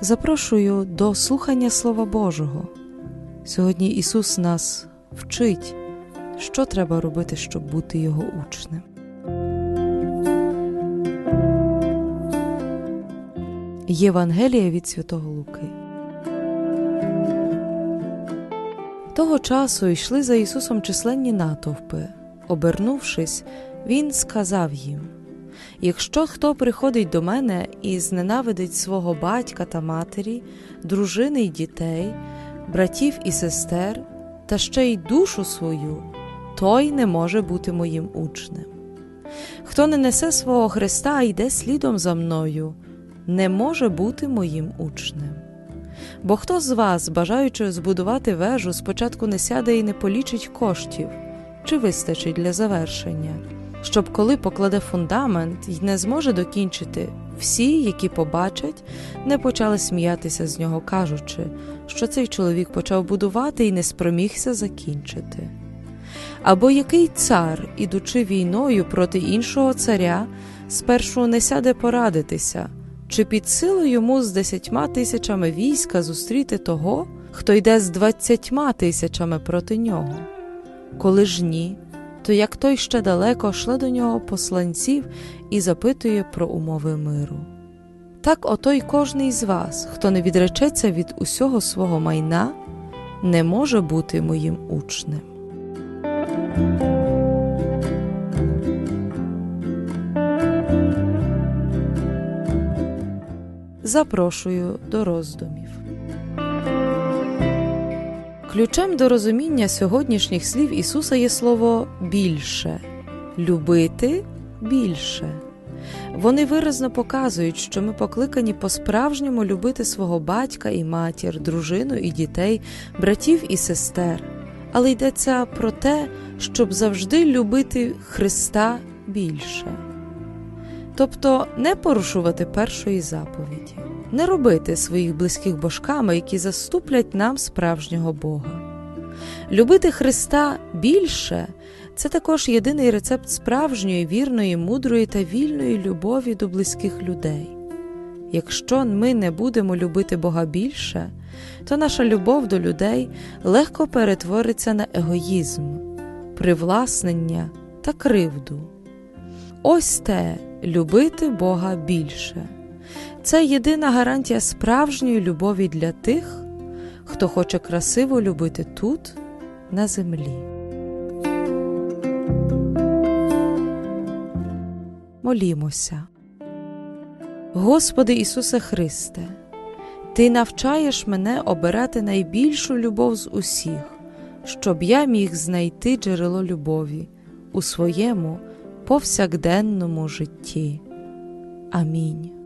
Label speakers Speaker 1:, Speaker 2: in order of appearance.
Speaker 1: Запрошую до слухання Слова Божого. Сьогодні Ісус нас вчить, що треба робити, щоб бути Його учнем. Євангелія від Святого Луки. Того часу йшли за Ісусом численні натовпи. Обернувшись, Він сказав їм: Якщо хто приходить до мене і зненавидить свого батька та матері, дружини й дітей, братів і сестер, та ще й душу свою, той не може бути моїм учнем. Хто не несе свого Христа а йде слідом за мною, не може бути моїм учнем. Бо хто з вас, бажаючи збудувати вежу, спочатку не сяде і не полічить коштів, чи вистачить для завершення, щоб коли покладе фундамент і не зможе докінчити, всі, які побачать, не почали сміятися з нього, кажучи, що цей чоловік почав будувати і не спромігся закінчити. Або який цар, ідучи війною проти іншого царя, спершу не сяде порадитися, чи під силу йому з десятьма тисячами війська зустріти того, хто йде з двадцятьма тисячами проти нього? Коли ж ні, то як той ще далеко шле до нього посланців і запитує про умови миру. Так ото й кожний з вас, хто не відречеться від усього свого майна, не може бути моїм учнем. Запрошую до роздумів. Ключем до розуміння сьогоднішніх слів Ісуса є слово більше, любити більше. Вони виразно показують, що ми покликані по-справжньому любити свого батька і матір, дружину і дітей, братів і сестер. Але йдеться про те, щоб завжди любити Христа більше. Тобто не порушувати першої заповіді, не робити своїх близьких божками, які заступлять нам справжнього Бога. Любити Христа більше це також єдиний рецепт справжньої, вірної, мудрої та вільної любові до близьких людей. Якщо ми не будемо любити Бога більше, то наша любов до людей легко перетвориться на егоїзм, привласнення та кривду. Ось те любити Бога більше. Це єдина гарантія справжньої любові для тих, хто хоче красиво любити тут, на землі. Молімося. Господи Ісусе Христе, Ти навчаєш мене обирати найбільшу любов з усіх, щоб я міг знайти джерело любові у своєму повсякденному житті. Амінь.